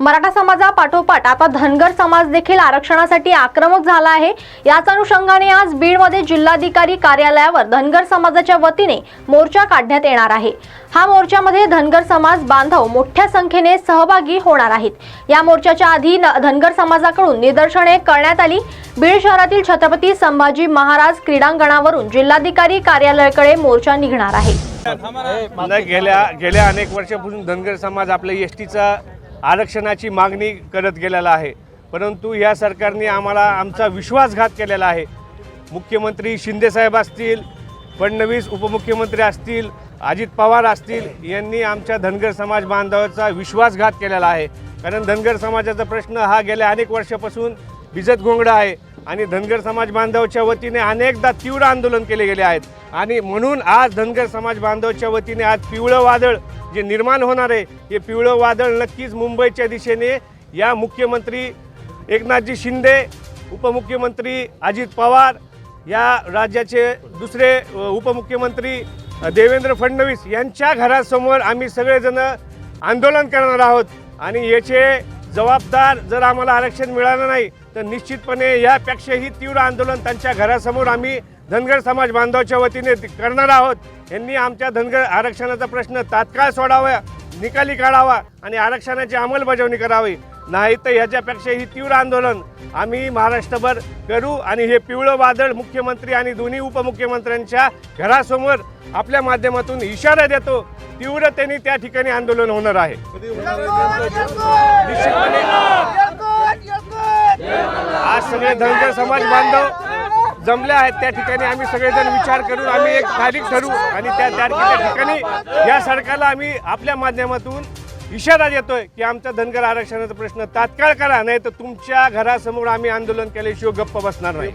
मराठा समाजापाठोपाठ आता धनगर समाज देखील आरक्षणासाठी आक्रमक झाला आहे. याच अनुषंगाने आज बीडमध्ये जिल्हाधिकारी कार्यालयावर धनगर समाजाच्या वतीने मोर्चा काढण्यात येणार आहे. हा मोर्चामध्ये धनगर समाज बांधव मोठ्या संख्येने सहभागी होणार आहेत. या मोर्चाच्या आधी धनगर समाजाकडून निदर्शने करण्यात आली. बीड शहरातील छत्रपती संभाजी महाराज क्रीडांगणावरून जिल्हाधिकारी कार्यालयाकडे मोर्चा निघणार आहे. गेल्या गेल्या अनेक वर्षापासून धनगर समाज आपल्या एस टीचा आरक्षणाची मागणी करत गेलेला आहे. परंतु या सरकारने आम्हाला आमचा विश्वासघात केलेला आहे. मुख्यमंत्री शिंदेसाहेब असतील फडणवीस उपमुख्यमंत्री असतील अजित पवार असतील यांनी आमच्या धनगर समाज बांधवाचा विश्वासघात केलेला आहे. कारण धनगर समाजाचा प्रश्न हा गेल्या अनेक वर्षापासून भिजत घोंगडा आहे. आणि धनगर समाज बांधवच्या वतीने अनेकदा तीव्र आंदोलन केले गेले आहेत. आणि म्हणून आज धनगर समाज बांधवच्या वतीने आज पिवळं वादळ जे निर्माण होणार आहे हे पिवळं वादळ नक्कीच मुंबईच्या दिशेने या मुख्यमंत्री एकनाथजी शिंदे उपमुख्यमंत्री अजित पवार या राज्याचे दुसरे उपमुख्यमंत्री देवेंद्र फडणवीस यांच्या घरासमोर आम्ही सगळेजण आंदोलन करणार आहोत. आणि याचे जबाबदार जर आम्हाला आरक्षण मिळालं नाही तर निश्चितपणे यापेक्षाही तीव्र आंदोलन त्यांच्या घरासमोर आम्ही धनगर समाज बांधवाच्या वतीने करणार आहोत. यांनी आमच्या धनगर आरक्षणाचा प्रश्न तात्काळ सोडावा निकाली काढावा आणि आरक्षणाची अंमलबजावणी करावी. नाही तर ह्याच्यापेक्षाही तीव्र आंदोलन आम्ही महाराष्ट्रभर करू आणि हे पिवळं वादळ मुख्यमंत्री आणि दोन्ही उपमुख्यमंत्र्यांच्या घरासमोर आपल्या माध्यमातून इशारा देतो. तीव्रतेने त्या ठिकाणी आंदोलन होणार आहे. सगळे धनगर समाज बांधव जमले आहेत त्या ठिकाणी. आम्ही सगळेजण विचार करून आम्ही एक तारीख ठरवू आणि त्या तारखेच्या ठिकाणी या सरकारला आम्ही आपल्या माध्यमातून इशारा देतोय की आमच्या धनगर आरक्षणाचा प्रश्न तात्काळ करा नाही तर तुमच्या घरासमोर आम्ही आंदोलन केल्याशिवाय गप्प बसणार नाही.